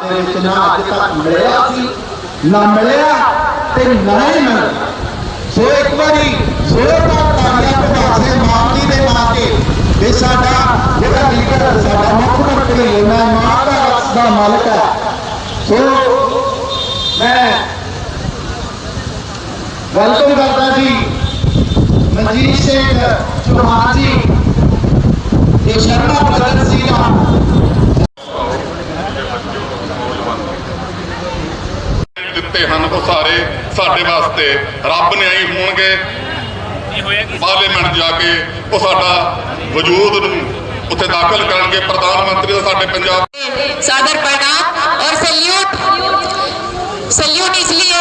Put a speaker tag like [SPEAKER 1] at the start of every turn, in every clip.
[SPEAKER 1] ਦੇ ਵਿੱਚ ਨਾ ਅੱਜ ਤੱਕ ਮਿਲਿਆ ਸੀ, ਨਾ ਮਿਲਿਆ ਤੇ ਨਾ ਹੀ ਮਿਲਣਾ ਸੋ ਇੱਕ ਵਾਰੀ ਜ਼ੋਰਦਾਰ ਤਾਲੀਆਂ ਪ੍ਰਭਾਤ ਸਿੰਘ ਮਾਨ ਜੀ ਦੇ ਤੇ ਸਾਡਾ ਜਿਹੜਾ ਲੀਡਰ ਸਾਡਾ ਮੁੱਖ ਮੰਤਰੀ ਹੈ, ਮਾਂ ਦਾ ਰਸ ਦਾ ਮਾਲਕ ਹੈ। ਸੋ ਮੈਂ ਵੈਲਕਮ ਕਰਦਾ ਜੀ, ਮਨਜੀਤ ਸਿੰਘ ਚੌਹਾਨ ਜੀ ਇਹ ਸ਼ਰਮਾ ਬ੍ਰਦਰ ਸੀ ਦਾ।
[SPEAKER 2] ਦਿੱਤੇ ਹਨ ਉਹ ਸਾਰੇ ਸਾਡੇ ਵਾਸਤੇ ਰੱਬ ਨੇ ਆਈ ਹੋਣਗੇ ਪਾਰਲੀਮੈਂਟ ਜਾ ਕੇ ਉਹ ਸਾਡਾ ਵਜੂਦ ਨੂੰ ਉੱਥੇ ਦਾਖਲ ਕਰਨਗੇ ਪ੍ਰਧਾਨ ਮੰਤਰੀ ਦਾ ਸਾਡੇ ਪੰਜਾਬ
[SPEAKER 3] सादर प्रणाम और सल्यूट सल्यूट इसलिए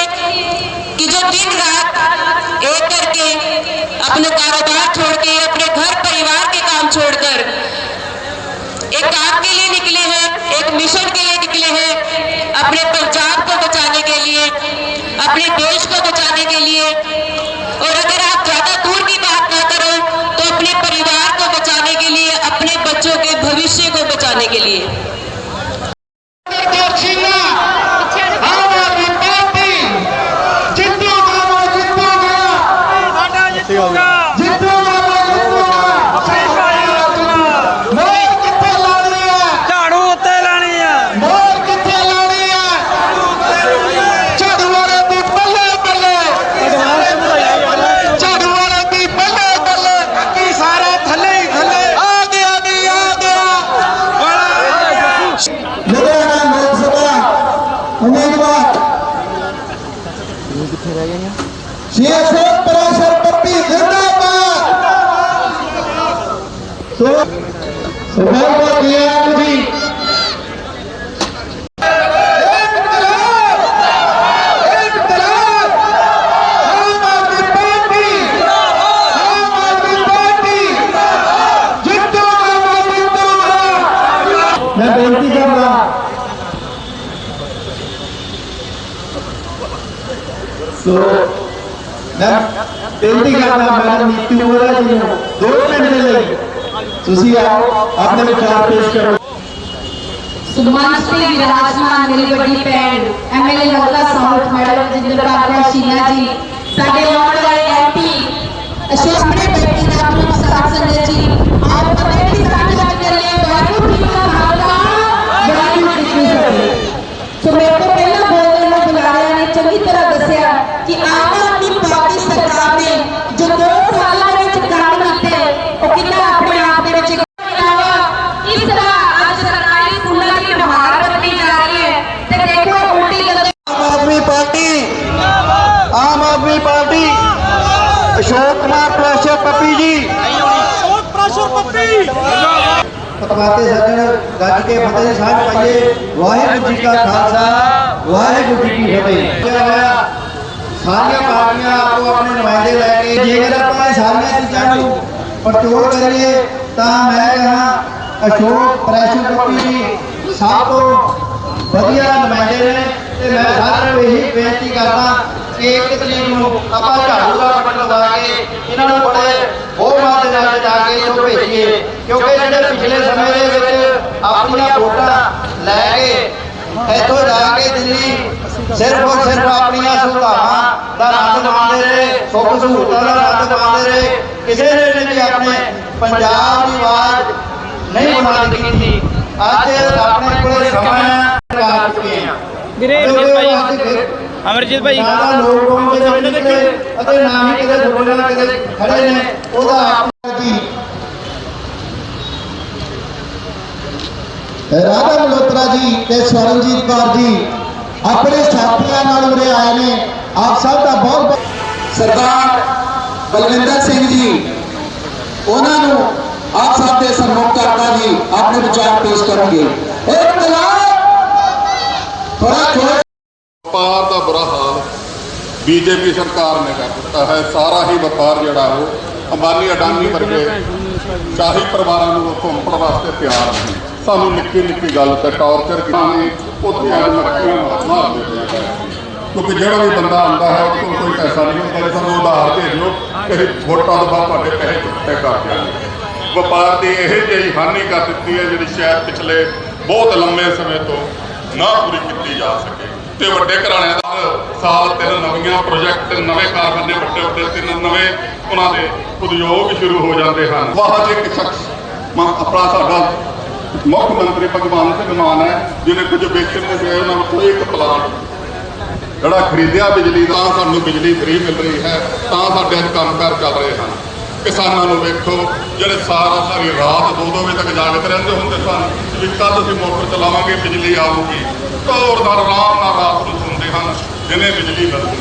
[SPEAKER 3] कि जो दिन रात एक करके अपने कारोबार छोड़ के अपने घर परिवार के काम छोड़कर एक काम के लिए निकले हैं एक मिशन के लिए निकले हैं अपने पंजाब को बचाने लिए, अपने देश को बचाने के लिए। और अगर आप ज़्यादा दूर की बात ना करो तो अपने परिवार को बचाने के लिए, अपने बच्चों के भविष्य को बचाने के लिए।
[SPEAKER 1] ਬੇਨਤੀ ਕਰਦਾ ਮੈਡਮ ਨੀਤੀ ਮੋਰਾ ਜੀ ਨੂੰ ਦੋ ਮਿੰਟ ਦੇ ਲਈ। ਤੁਸੀਂ ਆਓ, ਆਪਣੇ ਵਿਚਾਰ ਪੇਸ਼ ਕਰੋ।
[SPEAKER 4] ਸੁਖਮਨ ਸਿੰਘ ਵਿਰਾਜਮਾਨ, ਮੇਰੀ ਵੱਡੀ ਭੈਣ ਐਮਐਲਏ ਹਲਕਾ ਸਾਊਥ ਮੈਡਮ ਜਿੰਦਰ ਬਾਬਾ ਸ਼ੀਨਾ ਜੀ। ਸਾਡੇ ਆਉਣ ਵਾਲੇ ਐਮਪੀ ਅਸ਼ੋਕ ਆਪਣੇ ਬੇਟੀ ਦਾ ਆਪਣਾ ਸਾਥ ਸੰਜੇ ਜੀ ਆਪ ਪਤਾ ਕਿ ਸਾਡੇ ਨਾਲ ਚੱਲੇ ਵਾਹਿਗੁਰੂ ਜੀ ਦਾ ਖਾਲਸਾ ਵਾਹਿਗੁਰੂ ਜੀ ਕੀ ਫਤਿਹ ਸੋ ਮੇਰੇ ਤੋਂ ਪਹਿਲਾਂ ਬੋਲਣ ਨੂੰ ਬੁਲਾਰਿਆਂ ਨੇ ਚੰਗੀ ਤਰ੍ਹਾਂ ਦੱਸਿਆ ਕਿ ਆਮ ਆਦਮੀ ਪਾਰਟੀ ਸਰਕਾਰ ਨੇ ਜੋ ਦੋ ਸਾਲਾਂ ਵਿੱਚ ਕੰਮ ਕੀਤੇ ਉਹ ਕਿੰਨਾ ਆਪਣੇ ਆਪ ਦੇ ਵਿੱਚ ਇਲਾਵਾ ਇਸ ਤਰ੍ਹਾਂ ਅੱਜ ਸਰਕਾਰੀ ਸਕੂਲਾਂ ਦੀ ਨੁਹਾਰ ਬਦਲੀ ਜਾ ਰਹੀ ਹੈ ਤੇ ਦੇਖੋ ਉਲਟੀ ਗੱਲ
[SPEAKER 1] ਆਮ ਆਦਮੀ ਪਾਰਟੀ ਆਮ ਆਦਮੀ ਪਾਰਟੀ ਅਸ਼ੋਕ ਕੁਮਾਰ ਪ੍ਰੈਸ਼ਰ ਪੱਪੀ ਜੀ
[SPEAKER 5] ਸ਼ੋਕ ਪ੍ਰੈਸ਼ਰ ਪੱਪੀ
[SPEAKER 1] ਪਤਵਾਤੇ ਸੱਜਣ ਗੱਜ ਕੇ ਫਤਿਹ ਸਾਹਿਬ ਪਾਈਏ। ਵਾਹਿਗੁਰੂ ਜੀ ਕਾ ਖਾਲਸਾ, ਵਾਹਿਗੁਰੂ ਜੀ ਕੀ ਫਤਿਹ। ਸਾਰੀਆਂ ਪਾਰਟੀਆਂ ਆਪੋ ਆਪਣੇ ਨੁਮਾਇੰਦੇ ਲੈ ਕੇ ਜੇਕਰ ਆਪਾਂ ਸਾਰੀਆਂ ਚੀਜ਼ਾਂ ਨੂੰ ਪਰਚੋਲ ਕਰੀਏ, ਤਾਂ ਮੈਂ ਕਹਾਂ, ਅਸ਼ੋਕ ਪ੍ਰੈਸ਼ਰ ਪੱਪੀ ਜੀ ਸਭ ਤੋਂ ਵਧੀਆ ਨੁਮਾਇੰਦੇ ਨੇ ਤੇ ਮੈਂ ਸਾਰਿਆਂ ਨੂੰ ਇਹੀ ਬੇਨਤੀ ਕਰਦਾ ਕਿ ਇੱਕ ਤਰੀਕ ਨੂੰ ਆਪਾਂ ਝਾੜੂ ਦਾ ਬਟਨ ਲਗਾ ਕੇ ਇਹਨਾਂ ਨੂੰ ਬੜੇ ਹੋਰਾਂ ਦੇ ਨਾਲ ਜਾ ਕੇ ਇੱਥੋਂ ਭੇਜੀਏ। ਕਿਉਂਕਿ ਜਿਹੜੇ ਪਿਛਲੇ ਸਮੇਂ ਦੇ ਵਿੱਚ ਆਪਣੀਆਂ ਵੋਟਾਂ ਲੈ ਕੇ ਇੱਥੋਂ ਜਾ ਕੇ ਦਿੱਲੀ ਸਿਰਫ ਔਰ ਸਿਰਫ ਆਪਣੀਆਂ ਸੁਵਿਧਾਵਾਂ ਦਾ ਆਨੰਦ ਮਾਣਦੇ ਰਹੇ ਸੁੱਖ ਸਹੂਲਤਾਂ ਦਾ ਆਨੰਦ ਮਾਣਦੇ ਰਹੇ। ਕਿਸੇ ਨੇ ਵੀ ਆਪਣੇ ਪੰਜਾਬ ਦੀ ਆਵਾਜ਼ ਨਹੀਂ ਬੁਲੰਦ ਕੀਤੀ। ਅੱਜ ਆਪਣੇ ਕੋਲ ਸਮਾਂ ਹੈ। ਕਰ ਚੁੱਕੇ ਹਾਂ।
[SPEAKER 5] ਵੀਰੇ
[SPEAKER 1] ਅਮਰਜੀਤ ਭਾਈ
[SPEAKER 5] ਅਮਰਜੀਤ ਭਾਈ
[SPEAKER 1] ਜ਼ਿਆਦਾ ਲੋਕ ਜਿਹੜੇ ਨਿਕਲੇ ਅਤੇ ਨਾ ਹੀ ਕਿਤੇ ਬੋਲਣ ਕਿਤੇ ਖੜੇ ਨੇ। ਉਹਦਾ ਆਪਣਾ ਜੀ ਰਾਧਾ ਮਲੋਤਰਾ ਜੀ ਤੇ ਸਵਰਨਜੀਤ ਕੌਰ ਜੀ ਆਪਣੇ ਸਾਥੀਆਂ ਨਾਲ ਉਰੇ ਆਏ ਨੇ। ਆਪ ਸਭ ਦਾ ਬਹੁਤ ਸਰਦਾਰ ਬਲਵਿੰਦਰ ਸਿੰਘ ਜੀ। ਉਹਨਾਂ ਨੂੰ ਆਪ ਸਭ ਦੇ ਸਨਮੁਖ ਕਰਤਾ ਜੀ, ਆਪਣੇ ਵਿਚਾਰ ਪੇਸ਼ ਕਰਨਗੇ। ਇਨਕਲਾਬ ਥੋੜਾ ਥੋੜਾ
[SPEAKER 2] ਵਪਾਰ ਦਾ ਬੁਰਾ ਹਾਲ ਬੀਜੇਪੀ ਸਰਕਾਰ ਨੇ ਕਰ ਦਿੱਤਾ ਹੈ। ਸਾਰਾ ਹੀ ਵਪਾਰ ਜਿਹੜਾ ਉਹ ਅੰਬਾਨੀ ਅਡਾਨੀ ਵਰਗੇ ਸ਼ਾਹੀ ਪਰਿਵਾਰਾਂ ਨੂੰ ਘੁੰਮਣ ਵਾਸਤੇ ਤਿਆਰ ਨਹੀਂ। ਸਾਨੂੰ ਨਿੱਕੀ ਨਿੱਕੀ ਗੱਲ ਤੇ ਟੌਰਚਰ ਕੀਤੀ ਉੱਥੇ ਅੱਜ ਮੱਖੀਆਂ ਮਾਰ ਦਿੰਦੇ ਕਿਉਂਕਿ ਜਿਹੜਾ ਵੀ ਬੰਦਾ ਆਉਂਦਾ ਹੈ ਉਹ ਕੋਲ ਕੋਈ ਪੈਸਾ ਨਹੀਂ ਹੁੰਦਾ ਸਾਨੂੰ ਉਧਾਰ ਦੇ ਦਿਓ ਕਿਸੇ ਵੋਟਾਂ ਤੋਂ ਬਾਅਦ ਤੁਹਾਡੇ ਪੈਸੇ ਚੁੱਕਤੇ ਕਰ ਦਿਆਂਗੇ। ਵਪਾਰ ਦੀ ਇਹ ਜਿਹੀ ਹਾਨੀ ਕਰ ਦਿੱਤੀ ਹੈ, ਜਿਹੜੀ ਸ਼ਾਇਦ ਪਿਛਲੇ ਬਹੁਤ ਲੰਮੇ ਸਮੇਂ ਤੋਂ ਨਾ ਪੂਰੀ ਕੀਤੀ ਜਾ ਸਕੇ। ਤੇ ਵੱਡੇ ਘਰਾਣਿਆਂ ਦਾ ਸਾਲ ਤਿੰਨ ਨਵੀਆਂ ਪ੍ਰੋਜੈਕਟ ਨਵੇਂ ਕਾਰਖਾਨੇ ਵੱਡੇ ਵੱਡੇ, ਤਿੰਨ ਨਵੇਂ ਉਹਨਾਂ ਦੇ ਉਦਯੋਗ ਸ਼ੁਰੂ ਹੋ ਜਾਂਦੇ ਹਨ। ਵਾਹ ਇੱਕ ਸ਼ਖਸ ਆਪਣਾ ਸਾਡਾ ਮੁੱਖ ਮੰਤਰੀ ਭਗਵਾਨ ਸਿੰਘ ਮਾਨ ਹੈ ਜਿਹਨੇ ਕੁਝ ਵੇਚਣ ਦੇ ਗਏ ਉਹਨਾਂ ਨੂੰ ਕੋਈ ਇੱਕ ਪਲਾਂਟ ਜਿਹੜਾ ਖਰੀਦਿਆ ਬਿਜਲੀ ਦਾ ਸਾਨੂੰ ਬਿਜਲੀ ਫ੍ਰੀ ਮਿਲ ਰਹੀ ਹੈ ਤਾਂ ਸਾਡੇ ਅੱਜ ਕੰਮਕਾਰ ਚੱਲ ਰਹੇ ਹਨ। ਕਿਸਾਨਾਂ ਨੂੰ ਵੇਖੋ ਜਿਹੜੇ ਸਾਰਾ ਸਾਰੀ ਰਾਤ ਦੋ ਦੋ ਵਜੇ ਤੱਕ ਜਾਗਦੇ ਰਹਿੰਦੇ ਹੁੰਦੇ ਸਨ ਵੀ ਕੱਲ ਅਸੀਂ ਮੋਟਰ ਚਲਾਵਾਂਗੇ ਬਿਜਲੀ ਆਊਗੀ। ਤੋਰਦਾਰ ਆਰਾਮ ਨਾਲ ਰਾਤ ਨੂੰ ਸੌਂਦੇ ਹਨ ਦਿਨੇ ਬਿਜਲੀ ਮਿਲਦੀ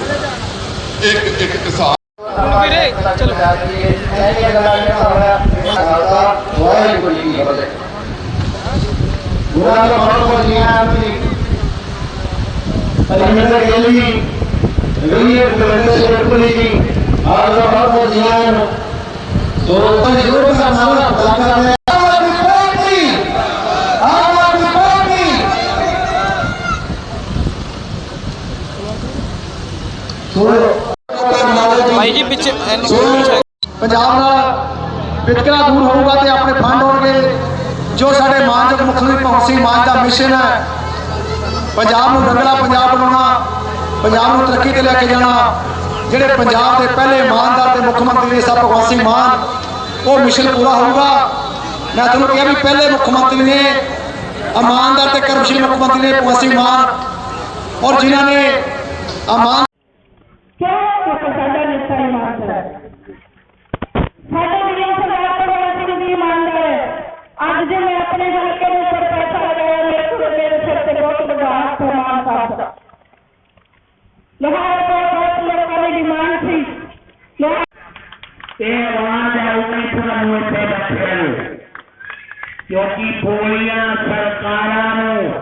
[SPEAKER 2] ਇੱਕ ਇੱਕ ਕਿਸਾਨ
[SPEAKER 6] ਵੀਰੇ ਚਲੋ।
[SPEAKER 1] ਵਾਹਿਗੁਰੂ ਕੀ ਫਤਿਹ। ਦਾ ਅਲਮਿੰਦਰ ਗੇਲੀ ਗੁਰਵਿੰਦਰ ਸਿੰਘ ਪੁਲੀ ਜੀ ਆਪ ਦਾ ਬਹੁਤ ਬਹੁਤ ਜੀਆਂ ਦੋਸਤਾਂ ਜਰੂਰ ਦਾ ਨਾਮ ਪਤਾ ਕਰਦੇ ਆਵਾਜ਼ ਪਾਰਟੀ ਆਵਾਜ਼ ਪਾਰਟੀ ਸੁਣੋ
[SPEAKER 6] ਭਾਈ ਜੀ ਪਿੱਛੇ
[SPEAKER 1] ਪੰਜਾਬ ਨਾਲ ਵਿਤਕਰਾ ਦੂਰ ਹੋਊਗਾ ਤੇ ਆਪਣੇ ਫੰਡ ਹੋਣਗੇ, ਜੋ ਸਾਡੇ ਮਾਨਯੋਗ ਮੁੱਖ ਮੰਤਰੀ ਦਾ ਮਿਸ਼ਨ ਹੈ। ਪੰਜਾਬ ਨੂੰ ਰੰਗਲਾ ਪੰਜਾਬ ਬਣਾਉਣਾ, ਪੰਜਾਬ ਨੂੰ ਤਰੱਕੀ ਤੇ ਲੈ ਕੇ ਜਾਣਾ। ਜਿਹੜੇ ਪੰਜਾਬ ਦੇ ਪਹਿਲੇ ਇਮਾਨਦਾਰ ਤੇ ਮੁੱਖ ਮੰਤਰੀ ਨੇ ਸਭ ਭਗਵੰਤ ਸਿੰਘ ਮਾਨ, ਉਹ ਮਿਸ਼ਨ ਪੂਰਾ ਹੋਊਗਾ। ਮੈਂ ਤੁਹਾਨੂੰ ਕਿਹਾ ਵੀ ਪਹਿਲੇ ਮੁੱਖ ਮੰਤਰੀ ਨੇ, ਇਮਾਨਦਾਰ ਤੇ ਕਰਮਸ਼ੀਲ ਮੁੱਖ ਮੰਤਰੀ ਨੇ ਭਗਵੰਤ ਸਿੰਘ ਮਾਨ। ਔਰ ਜਿਨ੍ਹਾਂ ਨੇ ਇਮਾਨ
[SPEAKER 7] ਕਿਉਂ ਸਾਡਾ ਨੇਤਾ ਇਮਾਨਦਾਰ ਹੈ ਸਾਡੇ ਵੀਰ ਸਰਦਾਰ ਭਗਵੰਤ ਸਿੰਘ ਜੀ ਇਮਾਨਦਾਰ ਹੈ ਅੱਜ ਜੇ ਮੈਂ ਆਪਣੇ ਹਲਕੇ ਦੇ ਉੱਪਰ ਪੈਸਾ ਲਗਾਇਆ ਮੇਰੇ ਕੋਲ ਮੇਰੇ ਸਿਰ ਤੇ ਬਹੁਤ ਵੱਡਾ ਹੱਥ ਹੈ ਮਾਨ ਸਾਹਿਬ ਦਾ ਲੁਹਾਰ ਤੋਂ ਬਹੁਤ ਲੋਕਾਂ ਦੀ ਡਿਮਾਂਡ ਸੀ ਲੁਹਾਰ
[SPEAKER 4] ਇਹ ਆਵਾਜ਼ ਆਉਣੀ ਤੁਹਾਨੂੰ ਇੱਥੇ ਬੈਠੇ ਨੂੰ ਕਿਉਂਕਿ ਪੂਰੀਆਂ ਸਰਕਾਰਾਂ ਨੂੰ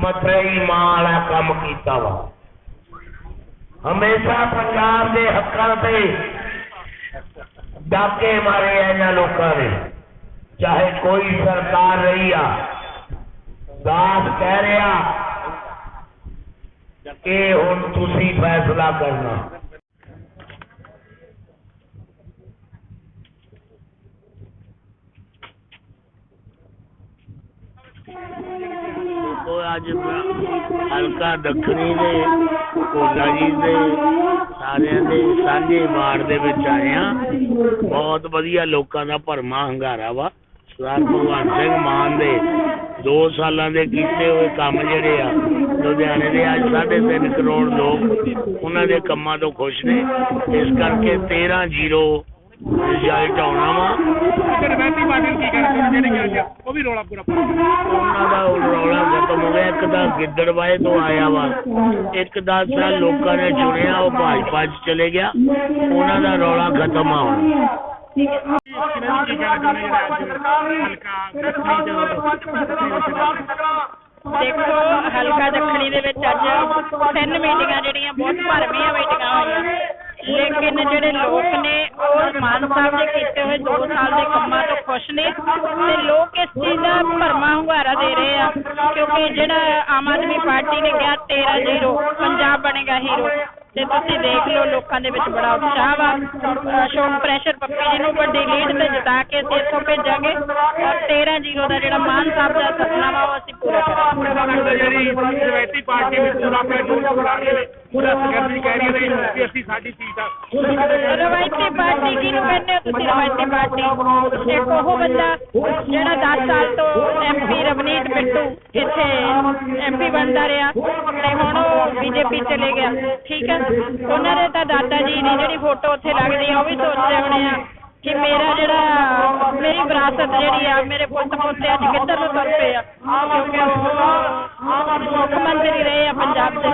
[SPEAKER 4] ਮਤਰੇਈ ਮਾਂ ਵਾਲਾ ਕੰਮ ਕੀਤਾ ਵਾ ਹਮੇਸ਼ਾ ਪੰਜਾਬ ਦੇ ਹੱਕਾਂ ਤੇ ਡਾਕੇ ਮਾਰੇ ਆ ਇਹਨਾਂ ਲੋਕਾਂ ਨੇ ਚਾਹੇ ਕੋਈ ਸਰਕਾਰ ਰਹੀ ਆ ਦਾਸ ਕਹਿ ਰਿਹਾ ਕਿ ਹੁਣ ਤੁਸੀਂ ਫੈਸਲਾ ਕਰਨਾ ਉਹ ਅੱਜ ਹਲਕਾ ਦੱਖਣੀ ਦੇ ਕੋਲਾ ਜੀ ਦੇ ਸਾਰਿਆਂ ਦੇ ਸਾਂਝੇ ਵਾਰਡ ਦੇ ਵਿੱਚ ਆਏ ਆ ਬਹੁਤ ਵਧੀਆ ਲੋਕਾਂ ਦਾ ਭਰਮਾ ਹੰਗਾਰਾ ਵਾ ਸਰਦਾਰ ਭਗਵਾਨ ਸਿੰਘ ਮਾਨ ਦੇ 2 ਸਾਲਾਂ ਦੇ ਕੀਤੇ ਹੋਏ ਕੰਮ ਜਿਹੜੇ ਆ ਲੁਧਿਆਣੇ ਦੇ ਅੱਜ 3.5 ਕਰੋੜ ਲੋਕ ਉਹਨਾਂ ਦੇ ਕੰਮਾਂ ਤੋਂ ਖੁਸ਼ ਨੇ ਇਸ ਕਰਕੇ 13 ਜ਼ੀਰੋ ਰਿਜ਼ਲਟ ਆਉਣਾ ਵਾ
[SPEAKER 6] ਰਵੈਤੀ ਪਾਟਿਲ ਕੀ ਕਰਦੇ ਜਿਹੜੇ ਗੱਲ ਉਹ ਵੀ ਰੋਲਾ ਪੂਰਾ
[SPEAKER 4] ਉਹਨਾਂ ਦਾ ਰੌਲਾ ਖਤਮ ਹੋ ਗਿਆ ਇੱਕ ਤਾਂ ਗਿੱਦੜਵਾਏ ਤੋਂ ਆਇਆ ਵਾ ਇੱਕ ਦਸ ਸਾਲ ਲੋਕਾਂ ਨੇ ਚੁਣਿਆ ਉਹ ਭਾਜਪਾ 'ਚ ਚਲੇ ਗਿਆ ਉਹਨਾਂ ਦਾ ਰੌਲਾ ਖਤਮ ਆ ਹੁਣ
[SPEAKER 6] ਕਹਿਣਾ ਚਾਹੁੰਦੇ ਜਿਹੜਾ ਅੱਜ ਹਲਕਾ
[SPEAKER 8] ਦੇਖੋ ਹਲਕਾ ਦੱਖਣੀ ਦੇ ਵਿੱਚ ਅੱਜ ਤਿੰਨ ਮੀਟਿੰਗਾਂ ਜਿਹੜੀਆਂ ਬਹੁਤ ਭਰਵੀਆਂ ਮੀਟਿੰਗਾਂ ਹੋਈਆਂ। ਲੇਕਿਨ ਜਿਹੜੇ ਲੋਕ ਨੇ, ਉਹ ਮਾਨ ਸਾਹਿਬ ਦੇ ਕੀਤੇ ਹੋਏ 2 ਸਾਲ ਦੇ ਕੰਮਾਂ ਤੋਂ ਖੁਸ਼ ਨੇ ਤੇ ਲੋਕ ਇਸ ਚੀਜ਼ ਦਾ ਭਰਮਾ ਹੁੰਗਾਰਾ ਦੇ ਰਹੇ ਆ, ਕਿਉਂਕਿ ਜਿਹੜਾ ਆਮ ਆਦਮੀ ਪਾਰਟੀ ਨੇ ਕਿਹਾ 13 ਜ਼ੀਰੋ, ਪੰਜਾਬ ਬਣੇਗਾ ਹੀਰੋ। ਤੇ ਤੁਸੀਂ ਦੇਖ ਲਓ ਲੋਕਾਂ ਦੇ ਵਿੱਚ ਬੜਾ ਉਤਸ਼ਾਹ ਵਾ। ਅਸ਼ੋਕ ਪ੍ਰੈਸ਼ਰ ਪੱਪੀ ਜੀ ਨੂੰ ਵੱਡੀ ਲੀਡ ਤੇ ਜਿਤਾ ਕੇ ਅਸੀਂ ਇੱਥੋਂ ਭੇਜਾਂਗੇ। ਔਰ 13 ਜ਼ੀਰੋ ਦਾ ਜਿਹੜਾ ਮਾਨ ਸਾਹਿਬ ਦਾ ਸੁਪਨਾ ਵਾ ਉਹ ਅਸੀਂ ਪੂਰਾ ਕਰਾਂਗੇ।
[SPEAKER 6] ਜਿਹੜੀ ਪਾਰਟੀ ਵੀ ਪੂਰਾ ਆਪਣਾ ਜੋਰ ਬਣਾ ਰਹੀ ਹੈ ਪੂਰਾ ਸੰਗਠਨ ਕਹਿ ਰਹੀ ਹੈ ਕਿ ਅਸੀਂ ਸਾਡੀ ਸੀਟ ਆ।
[SPEAKER 8] ਰਵਾਇਤੀ ਪਾਰਟੀ ਕਿਹਨੂੰ ਕਹਿੰਦੇ ਹੋ ਤੁਸੀਂ? ਰਵਾਇਤੀ ਪਾਰਟੀ? ਇੱਕ ਉਹ ਬੰਦਾ ਜਿਹੜਾ 10 ਸਾਲ ਤੋਂ ਐਮਪੀ ਰਵਨੀਤ ਬਿੱਟੂ ਇੱਥੇ ਐਮਪੀ ਬਣਦਾ ਰਿਹਾ ਤੇ ਹੁਣ ਉਹ ਬੀਜੇਪੀ ਚਲੇ ਗਿਆ। ਠੀਕ ਹੈ ਉਹਨਾਂ ਦੇ ਤਾਂ ਦਾਦਾ ਜੀ ਦੀ ਜਿਹੜੀ ਫੋਟੋ ਉੱਥੇ ਲੱਗਦੀ ਆ, ਉਹ ਵੀ ਸੋਚਦੇ ਹੋਣੇ ਆ ਕਿ ਮੇਰਾ ਜਿਹੜਾ, ਮੇਰੀ ਵਿਰਾਸਤ ਜਿਹੜੀ ਆ, ਮੇਰੇ ਪੁੱਤ ਪੋਤੇ ਅੱਜ ਕਿੱਧਰ ਨੂੰ ਤੁਰ ਪਏ ਆ? ਕਿਉਂਕਿ ਉਹ ਮੁੱਖ ਮੰਤਰੀ ਰਹੇ ਆ ਪੰਜਾਬ ਦੇ।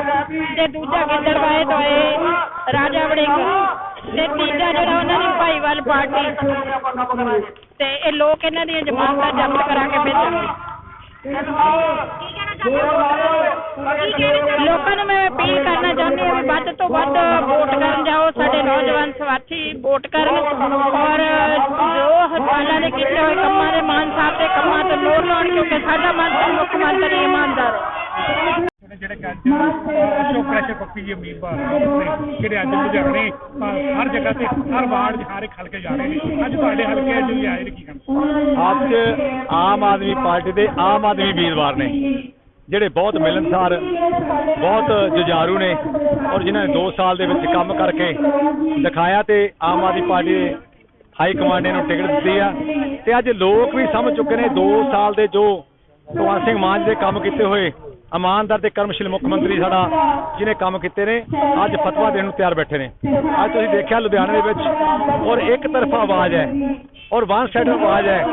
[SPEAKER 8] ਤੇ ਦੂਜਾ ਗਿੱਦੜਵਾਏ ਤੋਂ ਇਹ ਰਾਜਾ ਵੜਿੰਗ ਤੇ ਤੀਜਾ ਜਿਹੜਾ ਉਹਨਾਂ ਦੀ ਭਾਈਵਾਲ ਪਾਰਟੀ। ਤੇ ਇਹ ਲੋਕ ਇਹਨਾਂ ਦੀਆਂ ਜ਼ਮਾਨਤਾਂ ਜ਼ਬਤ ਕਰਾ ਕੇ ਭੇਜਣਗੇ ਲੋਕਾਂ ਨੂੰ ਮੈਂ ਅਪੀਲ ਕਰਨਾ ਚਾਹੁੰਦੀ ਹਾਂ ਵੀ ਵੱਧ ਤੋਂ ਵੱਧ ਵੋਟ ਕਰਨ ਜਾਓ ਸਾਡੇ ਨੌਜਵਾਨ ਸਾਥੀ ਵੋਟ ਕਰਨ ਔਰ ਜੋ ਹਸਪਤਾਲਾਂ ਦੇ ਕੀਤੇ ਹੋਏ ਕੰਮਾਂ ਦੇ ਮਾਨ ਸਾਹਿਬ ਦੇ ਕੰਮਾਂ ਤੋਂ ਲੋੜ ਲਾਉਣ ਕਿਉਂਕਿ ਸਾਡਾ ਮੰਤਰੀ ਮੁੱਖ ਮੰਤਰੀ ਇਮਾਨਦਾਰ ਹੈ।
[SPEAKER 6] ਜਿਹੜੇ ਕਿ ਅੱਜ ਅਸ਼ੋਕ ਪ੍ਰੈਸ਼ਰ ਪੱਪੀ ਜੀ ਉਮੀਦਵਾਰ ਜਿਹੜੇ ਅੱਜ ਲੁਧਿਆਣੇ ਹਰ ਜਗ੍ਹਾ ਤੇ ਹਰ ਵਾਰਡ ਹਰ ਇੱਕ ਹਲਕੇ ਜਾ ਰਹੇ ਨੇ। ਅੱਜ ਤੁਹਾਡੇ ਹਲਕੇ ਵੀ ਆਏ ਨੇ ਕੀ
[SPEAKER 9] ਅੱਜ ਆਮ ਆਦਮੀ ਪਾਰਟੀ ਦੇ ਆਮ ਆਦਮੀ ਉਮੀਦਵਾਰ ਨੇ। ਜਿਹੜੇ ਬਹੁਤ ਮਿਲਨਸਾਰ, ਬਹੁਤ ਜੁਝਾਰੂ ਨੇ ਔਰ ਜਿਨ੍ਹਾਂ ਨੇ 2 ਸਾਲ ਦੇ ਵਿੱਚ ਕੰਮ ਕਰਕੇ ਦਿਖਾਇਆ ਤੇ ਆਮ ਆਦਮੀ ਪਾਰਟੀ ਦੇ ਹਾਈ ਕਮਾਂਡ ਨੇ ਇਹਨੂੰ ਟਿਕਟ ਦਿੱਤੀ ਆ। ਤੇ ਅੱਜ ਲੋਕ ਵੀ ਸਮਝ ਚੁੱਕੇ ਨੇ 2 ਸਾਲ ਦੇ ਜੋ ਭਗਵੰਤ ਸਿੰਘ ਮਾਨ ਜੀ ਦੇ ਕੰਮ ਕੀਤੇ ਹੋਏ, ਇਮਾਨਦਾਰ ਤੇ ਕਰਮਸ਼ੀਲ ਮੁੱਖ ਮੰਤਰੀ ਸਾਡਾ ਜਿਹਨੇ ਕੰਮ ਕੀਤੇ ਨੇ, ਅੱਜ ਫਤਵਾ ਦੇਣ ਨੂੰ ਤਿਆਰ ਬੈਠੇ ਨੇ। ਅੱਜ ਤੁਸੀਂ ਦੇਖਿਆ ਲੁਧਿਆਣੇ ਦੇ ਵਿੱਚ ਔਰ ਇੱਕ ਤਰਫਾ ਆਵਾਜ਼ ਹੈ ਔਰ ਵਨ ਸਾਈਡ ਆਵਾਜ਼ ਹੈ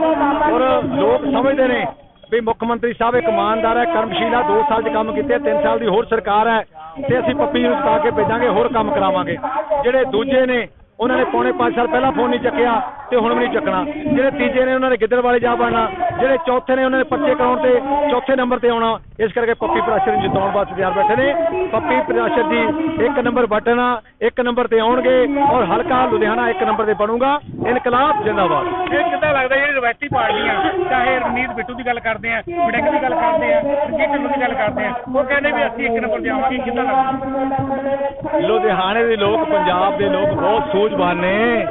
[SPEAKER 9] ਔਰ ਲੋਕ ਸਮਝਦੇ ਨੇ ਵੀ ਮੁੱਖ ਮੰਤਰੀ ਸਾਹਿਬ ਇੱਕ ਇਮਾਨਦਾਰ ਹੈ, ਕਰਮਸ਼ੀਲਾ ਆ 2 ਸਾਲ 'ਚ ਕੰਮ ਕੀਤੇ 3 ਸਾਲ ਦੀ ਹੋਰ ਸਰਕਾਰ ਹੈ, ਤੇ ਅਸੀਂ ਪੱਪੀ ਨੂੰ ਸਤਾ ਕੇ ਭੇਜਾਂਗੇ, ਹੋਰ ਕੰਮ ਕਰਾਵਾਂਗੇ। ਜਿਹੜੇ ਦੂਜੇ ਨੇ ਉਹਨਾਂ ਨੇ ਪੌਣੇ 5 ਸਾਲ ਪਹਿਲਾਂ ਫੋਨ ਨਹੀਂ ਚੱਕਿਆ ਤੇ ਹੁਣ ਵੀ ਨਹੀਂ ਚੱਕਣਾ। ਜਿਹੜੇ ਤੀਜੇ ਨੇ ਉਹਨਾਂ ਨੇ ਗਿੱਦੜ ਵਾਲੇ ਜਾ ਬਣਨਾ ਜਿਹੜੇ ਚੌਥੇ ਨੇ ਉਹਨਾਂ ਨੇ ਪਰਚੇ ਕਰਾਉਣ ਤੇ ਚੌਥੇ ਨੰਬਰ ਤੇ ਆਉਣਾ ਇਸ ਕਰਕੇ ਪੱਪੀ ਪ੍ਰਾਸ਼ਰ ਨੂੰ ਜਿਤਾਉਣ ਵਾਸਤੇ ਤਿਆਰ ਬੈਠੇ ਨੇ। ਪੱਪੀ ਪ੍ਰਾਸ਼ਰ ਦੀ ਇੱਕ ਨੰਬਰ ਬਟਨ ਆ ਇੱਕ ਨੰਬਰ ਤੇ ਆਉਣਗੇ ਔਰ ਹਲਕਾ ਲੁਧਿਆਣਾ ਇੱਕ ਨੰਬਰ ਤੇ ਬਣੂਗਾ। ਇਨਕਲਾਬ ਜਿੰਦਾਬਾਦ।
[SPEAKER 6] ਇਹ ਕਿੱਦਾਂ ਲੱਗਦਾ ਜਿਹੜੀ ਰਵਾਇਤੀ ਪਾਰਟੀਆਂ ਚਾਹੇ ਰਮਨੀਤ ਬਿੱਟੂ ਦੀ ਗੱਲ ਕਰਦੇ ਆ ਵੜਿੰਗ ਦੀ ਗੱਲ ਕਰਦੇ ਆ ਢਿੱਲੋਂ ਦੀ ਗੱਲ ਕਰਦੇ ਆ ਉਹ ਕਹਿੰਦੇ ਵੀ ਅਸੀਂ ਇੱਕ ਨੰਬਰ ਤੇ ਆਵਾਂਗੇ ਕਿੱਦਾਂ ਲੱਗਦਾ?
[SPEAKER 9] ਲੁਧਿਆਣੇ ਦੇ ਲੋਕ ਪੰਜਾਬ ਦੇ ਲੋਕ ਬਹੁਤ ਸੂਝਵਾਨ ਨੇ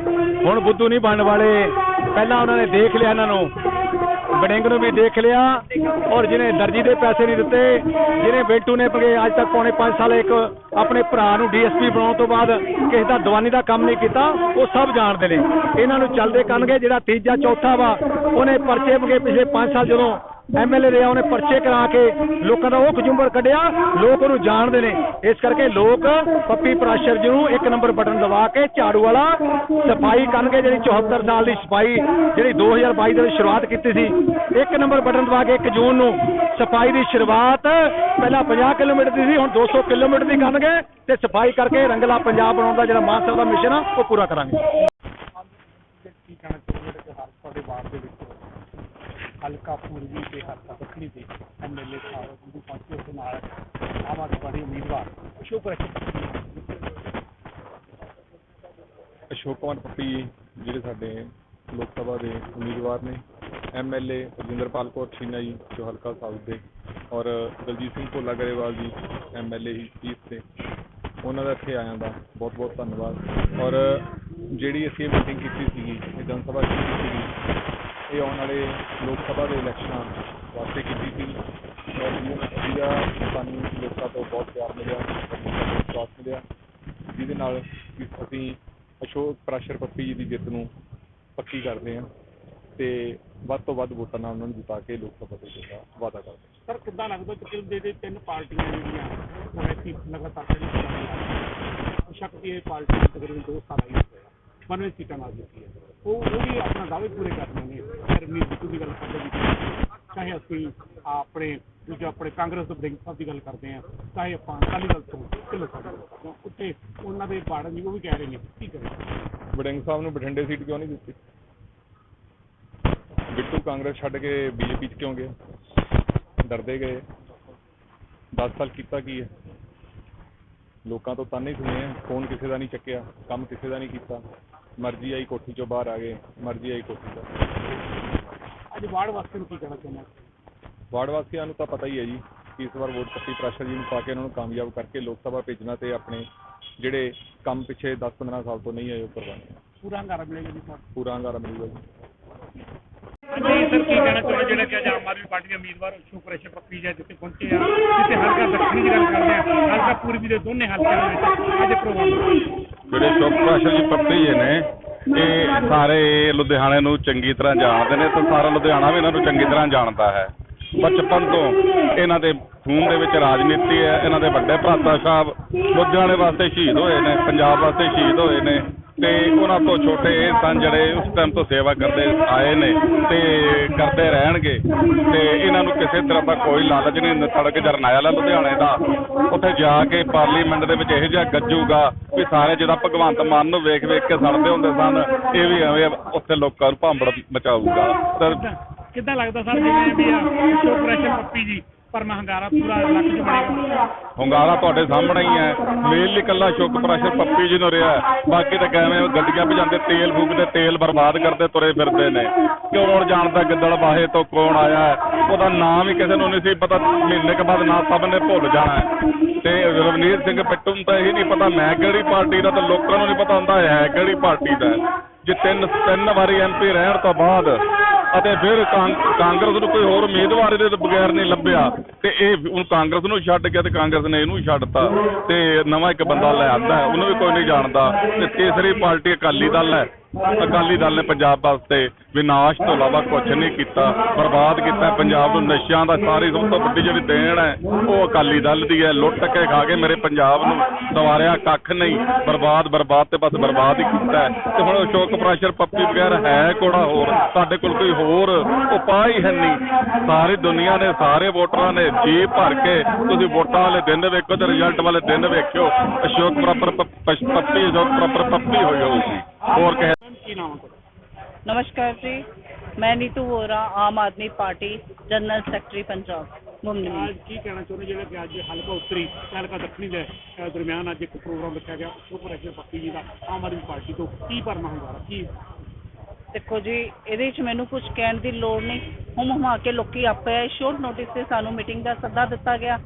[SPEAKER 9] ਹੁਣ ਬੁੱਧੂ ਨਹੀਂ ਬਣਨ ਵਾਲੇ। ਪਹਿਲਾਂ ਉਹਨਾਂ ਨੇ ਦੇਖ ਲਿਆ ਇਹਨਾਂ ਨੂੰ। ਬੜਿੰਗ ਨੂੰ ਵੀ ਦੇਖ ਲਿਆ। ਔਰ ਜਿਹਨੇ ਦਰਜੀ ਦੇ ਪੈਸੇ ਨਹੀਂ ਦਿੱਤੇ, ਜਿਹਨੇ ਬੇਟੂ ਨੇ ਪਗੇ, ਅੱਜ ਤੱਕ ਪੌਣੇ 5 ਸਾਲ ਇੱਕ ਆਪਣੇ ਭਰਾ ਨੂੰ ਡੀਐਸਪੀ ਬਣਾਉਣ ਤੋਂ ਬਾਅਦ ਕਿਸੇ ਦਾ ਦਵਾਨੀ ਦਾ ਕੰਮ ਨਹੀਂ ਕੀਤਾ, ਉਹ ਸਭ ਜਾਣਦੇ ਨੇ। ਇਹਨਾਂ ਨੂੰ ਚੱਲਦੇ ਕਰਨਗੇ ਜਿਹੜਾ ਤੀਜਾ, ਚੌਥਾ ਵਾ। ਉਹਨੇ ਪਰਚੇ ਪਗੇ ਪਿਛਲੇ 5 ਸਾਲ ਜਦੋਂ ਐਮਐਲਏ ਰਿਹਾ ਉਹਨੇ ਪਰਚੇ ਕਰਾ ਕੇ ਲੋਕਾਂ ਦਾ ਉਹ ਖਜੁੰਬਰ ਕੱਢਿਆ, ਲੋਕ ਉਹਨੂੰ ਜਾਣਦੇ ਨੇ। ਇਸ ਕਰਕੇ ਲੋਕ ਪੱਪੀ ਪ੍ਰਾਸ਼ਰ ਜੀ ਨੂੰ ਇੱਕ ਨੰਬਰ ਬਟਨ ਦਬਾ ਕੇ ਝਾੜੂ ਵਾਲਾ ਸਫ਼ਾਈ ਕਰਨਗੇ ਜਿਹੜੀ 74 ਸਾਲ ਦੀ ਸਫ਼ਾਈ ਜਿਹੜੀ 2022 ਦੇ ਵਿੱਚ ਸ਼ੁਰੂਆਤ ਕੀਤੀ ਸੀ। ਇੱਕ ਨੰਬਰ ਬਟਨ ਦਬਾ ਕੇ 1 ਜੂਨ ਨੂੰ ਸਫ਼ਾਈ ਦੀ ਸ਼ੁਰੂਆਤ ਪਹਿਲਾਂ 50 ਕਿਲੋਮੀਟਰ ਦੀ ਸੀ, ਹੁਣ 200 ਕਿਲੋਮੀਟਰ ਦੀ ਕਰਨਗੇ ਤੇ ਸਫ਼ਾਈ ਕਰਕੇ ਰੰਗਲਾ ਪੰਜਾਬ ਬਣਾਉਣ ਦਾ ਜਿਹੜਾ ਮਾਨ ਸਾਹਿਬ ਦਾ ਮਿਸ਼ਨ ਆ, ਉਹ ਪੂਰਾ ਕਰਾਂਗੇ
[SPEAKER 6] ਕੀ ਕਹਿਣਾ ਚਾਹੁੰਦੇ ਕਿ ਹਰ ਤੁਹਾਡੇ ਵਾਰਡ ਦੇ ਵਿੱਚ ਹਲਕਾ ਤੇ ਹਲਕਾ ਦੱਖਣੀ ਦੇ ਐਮਐਲਏ ਸਾਹਿਬ ਨੂੰ ਪਹੁੰਚੇ ਉਸ ਨਾਲ ਆਮ ਆਦਮੀ ਪਾਰਟੀ ਉਮੀਦਵਾਰ ਅਸ਼ੋਕ ਰੈਸ਼ਮ
[SPEAKER 3] ਅਸ਼ੋਕ ਕੁਮਾਰ ਪੱਪੀ ਜਿਹੜੇ ਸਾਡੇ ਲੋਕ ਸਭਾ ਦੇ ਉਮੀਦਵਾਰ ਨੇ ਐਮਐਲਏ ਰਜਿੰਦਰਪਾਲ ਕੌਰ ਛੀਨਾ ਜੀ, ਜੋ ਹਲਕਾ ਸਾਊਥ ਦੇ ਔਰ ਦਲਜੀਤ ਸਿੰਘ ਭੋਲਾ ਗਰੇਵਾਲ ਜੀ ਐਮਐਲਏ ਚੀਫ ਤੇ। ਉਹਨਾਂ ਦਾ ਇੱਥੇ ਆਇਆਂ ਦਾ ਬਹੁਤ ਬਹੁਤ ਧੰਨਵਾਦ। ਔਰ ਜਿਹੜੀ ਅਸੀਂ ਮੀਟਿੰਗ ਕੀਤੀ ਸੀਗੀ ਇਹ ਜਨ ਸਭਾ ਕੀਤੀ ਸੀਗੀ ਇਹ ਆਉਣ ਵਾਲੇ ਲੋਕ ਸਭਾ ਦੇ ਇਲੈਕਸ਼ਨਾਂ ਵਾਸਤੇ ਕੀਤੀ ਸੀ। ਔਰ ਜਿਹਦਾ ਸਾਨੂੰ ਲੋਕਾਂ ਤੋਂ ਬਹੁਤ ਪਿਆਰ ਮਿਲਿਆ ਵਿਸ਼ਵਾਸ ਮਿਲਿਆ। ਜਿਹਦੇ ਨਾਲ ਅਸੀਂ ਅਸ਼ੋਕ ਪ੍ਰੈਸ਼ਰ ਪੱਪੀ ਜੀ ਦੀ ਜਿੱਤ ਨੂੰ ਪੱਕੀ ਕਰਦੇ ਹਾਂ ਤੇ ਵੱਧ ਤੋਂ ਵੱਧ ਵੋਟਾਂ ਨਾਲ ਉਹਨਾਂ ਨੂੰ ਜਿਤਾ ਕੇ ਲੋਕ ਸਭਾ ਦੇ ਜਿੱਤ ਦਾ ਵਾਅਦਾ ਕਰਦੇ ਹਾਂ।
[SPEAKER 6] ਸਰ, ਕਿੱਦਾਂ ਲੱਗਦਾ ਕਿ ਦੇ ਦੇ ਤਿੰਨ ਪਾਰਟੀਆਂ ਜਿਹੜੀਆਂ ਉਹ ਐਸੀ ਲਗਾਤਾਰ ਚੱਲੀ ਜਾ ਇਹ ਪਾਰਟੀ ਤਕਰੀਬਨ ਦੋ ਸਾਲ ਆਈ ਹੋਇਆ ਮਨਵੇਂ ਸੀਟਾਂ ਨਾਲ ਜਿੱਤੀ ਹੈ। ਉਹ ਉਹ ਵੀ ਆਪਣਾ ਦਾਅਵੇ ਪੂਰੇ ਕਰਨੇ ਨੇ ਰਮਨੀਤ ਬਿੱਟੂ ਦੀ ਗੱਲ ਕਰਦੇ ਵੀ ਚਾਹੇ ਅਸੀਂ ਆਪਣੇ, ਦੂਜਾ ਆਪਣੇ ਕਾਂਗਰਸ ਦੇ ਬ੍ਰਿੰਕ ਸਾਹਿਬ ਦੀ ਗੱਲ ਕਰਦੇ ਹਾਂ, ਚਾਹੇ ਆਪਾਂ ਅਕਾਲੀ ਦਲ ਤੋਂ ਢਿੱਲੋਂ ਸਾਹਿਬ ਦੀ ਗੱਲ ਕਰਦੇ ਹਾਂ। ਉੱਥੇ ਉਹਨਾਂ ਦੇ ਬਾੜਨ ਜੀ ਉਹ ਵੀ ਕਹਿ ਰਹੇ ਨੇ, ਕੀ ਕਰੇ
[SPEAKER 3] ਵੜਿੰਗ ਸਾਹਿਬ ਨੂੰ ਬਠਿੰਡੇ ਸੀਟ ਕਿਉਂ ਨਹੀਂ ਦਿੱਤੀ? ਬਿੱਟੂ ਕਾਂਗਰਸ ਛੱਡ ਕੇ ਬੀਜੇਪੀ 'ਚ ਕਿਉਂ ਗਏ? ਡਰਦੇ ਗਏ। 10 ਸਾਲ ਕੀਤਾ ਕੀ ਹੈ? ਲੋਕਾਂ ਤੋਂ ਤਾਨੇ ਸੁਣੇ ਆ, ਫੋਨ ਕਿਸੇ ਦਾ ਨਹੀਂ ਚੱਕਿਆ, ਕੰਮ ਕਿਸੇ ਦਾ ਨਹੀਂ ਕੀਤਾ। ਮਰਜ਼ੀ ਆਈ ਕੋਠੀ ਚੋਂ ਬਾਹਰ ਆ ਗਏ ਮਰਜ਼ੀ ਆਈ ਕੋਠੀ ਤੋਂ
[SPEAKER 6] ਅੱਜ ਵਾਰਡ ਵਾਸਤੇ ਨੂੰ ਕੀ ਕਹਿਣਾ ਚਾਹੁੰਦੇ ਹੋ?
[SPEAKER 3] ਵਾਰਡ ਵਾਸੀਆਂ ਨੂੰ ਤਾਂ ਪਤਾ ਹੀ ਹੈ ਜੀ ਕਿ ਇਸ ਵਾਰ ਵੋਟ ਪੱਪੀ ਪ੍ਰਾਸ਼ਰ ਜੀ ਨੂੰ ਪਾ ਕੇ ਉਹਨਾਂ ਨੂੰ ਕਾਮਯਾਬ ਕਰਕੇ ਲੋਕ ਸਭਾ ਭੇਜਣਾ ਤੇ ਆਪਣੇ ਜਿਹੜੇ ਕੰਮ ਪਿੱਛੇ 10-15 ਸਾਲ ਤੋਂ ਨਹੀਂ ਆਏ ਉਹ ਕਰਵਾਉਣੇ ਆ।
[SPEAKER 6] ਪੂਰਾ ਹੰਗਾਰਾ ਮਿਲੇਗਾ ਜੀ ਤੁਹਾਨੂੰ?
[SPEAKER 3] ਪੂਰਾ ਹੰਗਾਰਾ ਮਿਲੂਗਾ ਜੀ।
[SPEAKER 6] ਹਾਂਜੀ ਸਰ ਕੀ ਕਹਿਣਾ ਚਾਹੁੰਦੇ ਜਿਹੜਾ ਕਿ ਅੱਜ ਆਮ ਆਦਮੀ ਪਾਰਟੀ ਦੇ ਉਮੀਦਵਾਰ ਅਸ਼ੋਕ ਰੇਸ਼ਮ ਪੱਪੀ ਜੀ ਜਿੱਥੇ ਪਹੁੰਚੇ ਆ ਜਿੱਥੇ ਹਲਕਾ ਦੱਖਣੀ ਦੀ ਗੱਲ ਕਰਦੇ ਆ ਹਲਕਾ ਪੂਰਬੀ ਦੇ ਦੋਨੇ ਹਲਕਿਆਂ ਦੇ ਵਿੱਚ ਅੱਜ ਪ੍ਰੋਗਰਾਮ
[SPEAKER 10] ਜਿਹੜੇ ਚੌਕਪਾਸ਼ਾ ਜੀ ਪੱਪੀ ਜੀ ਨੇ, ਇਹ ਸਾਰੇ ਲੁਧਿਆਣੇ ਨੂੰ ਚੰਗੀ ਤਰ੍ਹਾਂ ਜਾਣਦੇ ਨੇ ਤੇ ਸਾਰਾ ਲੁਧਿਆਣਾ ਵੀ ਇਹਨਾਂ ਨੂੰ ਚੰਗੀ ਤਰ੍ਹਾਂ ਜਾਣਦਾ ਹੈ। ਬਚਪਨ ਤੋਂ ਇਹਨਾਂ ਦੇ ਖੂਨ ਦੇ ਵਿੱਚ ਰਾਜਨੀਤੀ ਹੈ, ਇਹਨਾਂ ਦੇ ਵੱਡੇ ਭਰਾਤਾ ਸਾਹਿਬ ਲੁਧਿਆਣੇ ਵਾਸਤੇ ਸ਼ਹੀਦ ਹੋਏ ਨੇ, ਪੰਜਾਬ ਵਾਸਤੇ ਸ਼ਹੀਦ ਹੋਏ ਨੇ। ਤੇ ਉਹਨਾਂ ਤੋਂ ਛੋਟੇ ਇਹ ਸਨ ਜਿਹੜੇ ਉਸ ਟਾਈਮ ਤੋਂ ਸੇਵਾ ਕਰਦੇ ਆਏ ਨੇ ਤੇ ਕਰਦੇ ਰਹਿਣਗੇ ਤੇ ਇਹਨਾਂ ਨੂੰ ਕਿਸੇ ਤਰ੍ਹਾਂ ਦਾ ਕੋਈ ਲਾਲਚ ਨਹੀਂ ਸੜਕ ਜਰਨੈਲ ਲੁਧਿਆਣੇ ਦਾ। ਉੱਥੇ ਜਾ ਕੇ ਪਾਰਲੀਮੈਂਟ ਦੇ ਵਿੱਚ ਇਹੋ ਜਿਹਾ ਗੱਜੂਗਾ ਵੀ ਸਾਰੇ ਜਿਹੜਾ ਭਗਵੰਤ ਮਾਨ ਨੂੰ ਵੇਖ ਵੇਖ ਕੇ ਸੜਦੇ ਹੁੰਦੇ ਸਨ, ਇਹ ਵੀ ਐਵੇਂ ਉੱਥੇ ਲੋਕਾਂ ਨੂੰ ਭਾਂਬੜ ਮਚਾਊਗਾ। ਤੇ
[SPEAKER 6] ਕਿੱਦਾਂ ਲੱਗਦਾ ਸਰ, ਜਿਵੇਂ ਵੀ ਆ ਅਸ਼ੋਕ ਪੱਪੀ ਜੀ? ਪਰ ਹੰਗਾਰਾ ਪੂਰਾ ਲੱਖ ਚ ਬਣੇਗਾ
[SPEAKER 10] ਤੁਹਾਡੇ ਸਾਹਮਣੇ ਹੀ ਹੈ। ਮੇਲ ਕੱਲਾ, ਸ਼ੁਕ ਪ੍ਰੈਸ਼ਰ ਪੱਪੀ ਜੀ ਨੂੰ ਰਿਹਾ ਬਾਕੀ ਤਾਂ ਕਿਵੇਂ ਗੱਡੀਆਂ ਭਜਾਉਂਦੇ, ਤੇਲ ਫੂਕਦੇ, ਤੇਲ ਬਰਬਾਦ ਕਰਦੇ, ਤੁਰੇ ਫਿਰਦੇ ਨੇ। ਕੌਣ ਜਾਣਦਾ ਗਿੱਦੜ ਬਾਹੇ ਤੋਂ ਕੌਣ ਆਇਆ ਉਹਦਾ ਨਾਮ ਹੀ ਕਿਸੇ ਨੂੰ ਨਹੀਂ ਸੀ ਪਤਾ। ਮਹੀਨੇ ਕੁ ਬਾਅਦ ਨਾ ਸਭ ਨੇ ਭੁੱਲ ਜਾਣਾ ਤੇ ਰਵਨੀਤ ਸਿੰਘ ਪਿੱਟੂ ਨੂੰ ਤਾਂ ਇਹ ਨਹੀਂ ਪਤਾ ਮੈਂ ਕਿਹੜੀ ਪਾਰਟੀ ਦਾ ਤੇ ਲੋਕਾਂ ਨੂੰ ਨਹੀਂ ਪਤਾ ਹੁੰਦਾ ਹੈ ਕਿਹੜੀ ਪਾਰਟੀ ਦਾ ਜੇ ਤਿੰਨ ਤਿੰਨ ਵਾਰੀ ਐਮਪੀ ਰਹਿਣ ਤੋਂ ਬਾਅਦ ਅਤੇ ਫਿਰ ਕਾਂ- ਕਾਂਗਰਸ ਨੂੰ ਕੋਈ ਹੋਰ ਉਮੀਦਵਾਰ ਇਹਦੇ ਤੋਂ ਬਗੈਰ ਨਹੀਂ ਲੱਭਿਆ। ਤੇ ਇਹ ਹੁਣ ਕਾਂਗਰਸ ਨੂੰ ਛੱਡ ਗਿਆ ਤੇ ਕਾਂਗਰਸ ਨੇ ਇਹਨੂੰ ਛੱਡਤਾ। ਤੇ ਨਵਾਂ ਇੱਕ ਬੰਦਾ ਲੈ ਆਂਦਾ ਉਹਨੂੰ ਵੀ ਕੋਈ ਨਹੀਂ ਜਾਣਦਾ। ਤੇ ਤੀਸਰੀ ਪਾਰਟੀ ਅਕਾਲੀ ਦਲ ਹੈ। ਅਕਾਲੀ ਦਲ ਨੇ ਪੰਜਾਬ ਵਾਸਤੇ ਵਿਨਾਸ਼ ਤੋਂ ਇਲਾਵਾ ਕੁਝ ਨਹੀਂ ਕੀਤਾ, ਬਰਬਾਦ ਕੀਤਾ ਪੰਜਾਬ ਨੂੰ। ਨਸ਼ਿਆਂ ਦਾ ਸਾਰੀ ਸਭ ਤੋਂ ਵੱਡੀ ਜਿਹੜੀ ਦੇਣ ਹੈ, ਉਹ ਅਕਾਲੀ ਦਲ ਦੀ ਹੈ। ਲੁੱਟ ਕੇ ਖਾ ਕੇ ਮੇਰੇ ਪੰਜਾਬ ਨੂੰ ਸਵਾਰਿਆ ਕੱਖ ਨਹੀਂ। ਬਰਬਾਦ ਬਰਬਾਦ ਤੇ ਬਸ ਬਰਬਾਦ ਹੀ ਕੀਤਾ ਤੇ ਹੁਣ ਅਸ਼ੋਕ ਪ੍ਰੈਸ਼ਰ ਪੱਪੀ ਵਗੈਰਾ ਹੈ ਕੋੜਾ ਹੋਰ? ਸਾਡੇ ਕੋਲ ਕੋਈ ਹੋਰ ਉਪਾਅ ਹੀ ਹੈ ਨਹੀਂ। ਸਾਰੀ ਦੁਨੀਆ ਨੇ, ਸਾਰੇ ਵੋਟਰਾਂ ਨੇ ਜੀ ਭਰ ਕੇ ਤੁਸੀਂ ਵੋਟਾਂ ਵਾਲੇ ਦਿਨ ਵੇਖੋ ਤੇ ਰਿਜ਼ਲਟ ਵਾਲੇ ਦਿਨ ਵੇਖਿਓ। ਅਸ਼ੋਕ ਪ੍ਰੋਪਰ ਪੱਪੀ, ਅਸ਼ੋਕ ਪ੍ਰੋਪਰ ਪੱਪੀ ਹੋਈ ਹੋਊਗੀ। ਹੋਰ ਕਹੇ
[SPEAKER 6] ਕੀ ਨਾਮ ਹੈ ਤੁਹਾਡਾ
[SPEAKER 11] नमस्कार जी मैं Neetu Vora Aam Aadmi party general secretary Punjab मुमनी
[SPEAKER 6] ਅੱਜ ਕੀ ਕਹਿਣਾ ਚਾਹੁੰਦੇ ਜਿਹੜਾ ਕਿ ਅੱਜ ਹਲਕਾ ਉੱਤਰੀ ਤੇ ਹਲਕਾ ਦੱਖਣੀ ਦੇ ਅਹ, ਦਰਮਿਆਨ ਅੱਜ ਇੱਕ ਪ੍ਰੋਗਰਾਮ ਰੱਖਿਆ ਗਿਆ ਸੁਪਰ ਐਕਸ਼ਨ ਪੱਪੀ ਜੀ ਦਾ ਆਮ ਆਦਮੀ ਪਾਰਟੀ ਤੋਂ ਕੀ ਭਰਨਾ ਹੁੰਦਾ ਕੀ
[SPEAKER 11] ਦੇਖੋ ਜੀ ਇਹਦੇ ਵਿੱਚ ਮੈਨੂੰ ਕੁਝ ਕਹਿਣ ਦੀ ਲੋੜ ਨਹੀਂ ਹੁਮ ਹੁਮਾ ਕੇ ਲੋਕੀ ਆਪੇ ਸ਼ੋਰਟ ਨੋਟਿਸ ਤੇ ਸਾਨੂੰ ਮੀਟਿੰਗ ਦਾ ਸੱਦਾ ਦਿੱਤਾ ਗਿਆ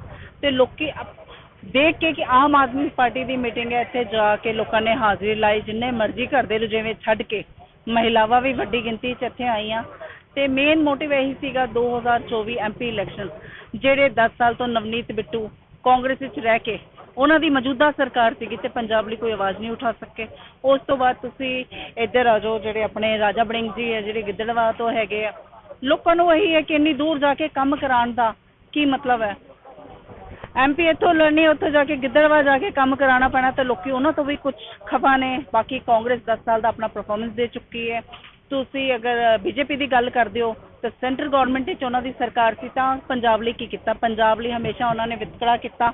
[SPEAKER 11] ਤੇ ਲੋਕੀ ਆਪ- ਦੇਖ ਕੇ ਕਿ ਆਮ ਆਦਮੀ ਪਾਰਟੀ ਦੀ ਮੀਟਿੰਗ ਹੈ, ਇੱਥੇ ਜਾ ਕੇ ਲੋਕਾਂ ਨੇ ਹਾਜ਼ਰੀ ਲਾਈ, ਜਿੰਨੇ ਮਰਜ਼ੀ ਘਰ ਦੇ ਰੁਝੇਵੇਂ ਛੱਡ ਕੇ। ਮਹਿਲਾਵਾਂ ਵੀ ਵੱਡੀ ਗਿਣਤੀ 'ਚ ਇੱਥੇ ਆਈਆਂ। ਤੇ ਮੇਨ ਮੋਟਿਵ ਇਹੀ ਸੀਗਾ 2024 ਐਮਪੀ ਇਲੈਕਸ਼ਨ ਜਿਹੜੇ 10 ਸਾਲ ਤੋਂ ਨਵਨੀਤ ਬਿੱਟੂ ਕਾਂਗਰਸ ਵਿੱਚ ਰਹਿ ਕੇ, ਉਹਨਾਂ ਦੀ ਮੌਜੂਦਾ ਸਰਕਾਰ ਸੀਗੀ ਤੇ ਪੰਜਾਬ ਲਈ ਕੋਈ ਆਵਾਜ਼ ਨਹੀਂ ਉਠਾ ਸਕੇ। ਉਸ ਤੋਂ ਬਾਅਦ ਤੁਸੀਂ ਇੱਧਰ ਆ ਜਾਓ, ਜਿਹੜੇ ਆਪਣੇ ਰਾਜਾ ਬੜਿੰਗ ਜੀ ਹੈ, ਜਿਹੜੇ ਗਿੱਦੜਵਾ ਤੋਂ ਹੈਗੇ ਆ, ਲੋਕਾਂ ਨੂੰ ਇਹੀ ਹੈ ਕਿ ਇੰਨੀ ਦੂਰ ਜਾ ਕੇ ਕੰਮ ਕਰਾਉਣ ਦਾ ਕੀ ਮਤਲਬ ਹੈ? ਐਮਪੀ ਇੱਥੋਂ ਲੜਨੀ, ਉੱਥੋਂ ਜਾ ਕੇ ਗਿੱਦੜਵਾ ਜਾ ਕੇ ਕੰਮ ਕਰਾਉਣਾ ਪੈਣਾ ਤੇ ਲੋਕੀ ਉਹਨਾਂ ਤੋਂ ਵੀ ਕੁਝ ਖਫਾ ਨੇ। ਬਾਕੀ ਕਾਂਗਰਸ 10 ਸਾਲ ਦਾ ਆਪਣਾ ਪਰਫਾਰਮੈਂਸ ਦੇ ਚੁੱਕੀ ਹੈ। ਤੁਸੀਂ ਅਗਰ ਬੀਜੇਪੀ ਦੀ ਗੱਲ ਕਰਦੇ ਹੋ ਤਾਂ ਸੈਂਟਰ ਗਵਰਨਮੈਂਟ ਵਿੱਚ ਉਹਨਾਂ ਦੀ ਸਰਕਾਰ ਸੀ ਤਾਂ ਪੰਜਾਬ ਲਈ ਕੀ ਕੀਤਾ? ਪੰਜਾਬ ਲਈ ਹਮੇਸ਼ਾ ਉਹਨਾਂ ਨੇ ਵਿਤਕਰਾ ਕੀਤਾ।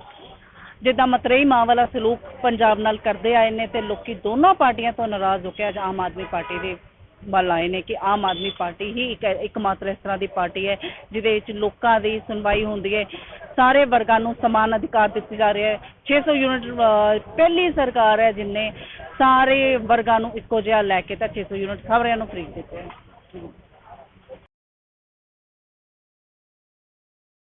[SPEAKER 11] ਜਿੱਦਾਂ ਮਤਰੇਈ ਮਾਂ ਵਾਲਾ ਸਲੂਕ ਪੰਜਾਬ ਨਾਲ ਕਰਦੇ ਆਏ ਨੇ ਤੇ ਲੋਕੀ ਦੋਨੋਂ ਪਾਰਟੀਆਂ ਤੋਂ ਨਾਰਾਜ਼ ਹੋ ਕੇ ਅੱਜ ਆਮ ਆਦਮੀ ਪਾਰਟੀ ਦੇ ਵੱਲ ਆਏ ਨੇ ਕਿ ਆਮ ਆਦਮੀ ਪਾਰਟੀ ਹੀ ਇੱਕ ਮਾਤਰ ਇਸ ਤਰ੍ਹਾਂ ਦੀ ਪਾਰਟੀ ਹੈ, ਜਿਹਦੇ ਵਿੱਚ ਲੋਕਾਂ ਦੀ ਸੁਣਵਾਈ ਹੁੰਦੀ ਹੈ। ਸਾਰੇ ਵਰਗਾਂ ਨੂੰ ਸਮਾਨ ਅਧਿਕਾਰ ਦਿੱਤੇ ਜਾ ਰਹੇ ਹੈ। 600 ਯੂਨਿਟ ਪਹਿਲੀ ਸਰਕਾਰ ਹੈ ਜਿਨੇ ਸਾਰੇ ਵਰਗਾਂ ਨੂੰ ਇੱਕੋ ਜਿਹਾ ਲੈ ਕੇ ਤਾਂ 600 ਯੂਨਿਟ ਸਾਰਿਆਂ ਨੂੰ ਖਰੀਦ ਦਿੱਤੇ